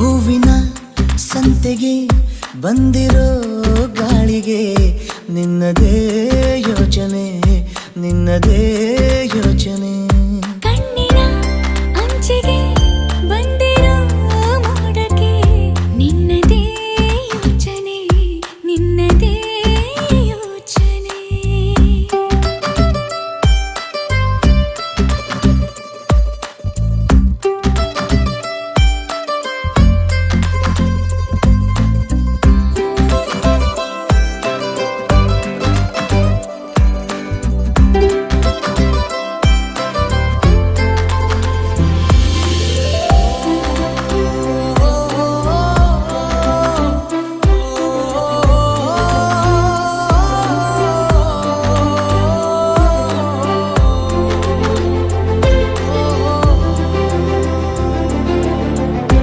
ಹೂವಿನ ಸಂತೆಗೆ ಬಂದಿರೋ ಗಾಳಿಗೆ ನಿನ್ನದೇ ಯೋಚನೆ ನಿನ್ನದೇ ಯೋಚನೆ.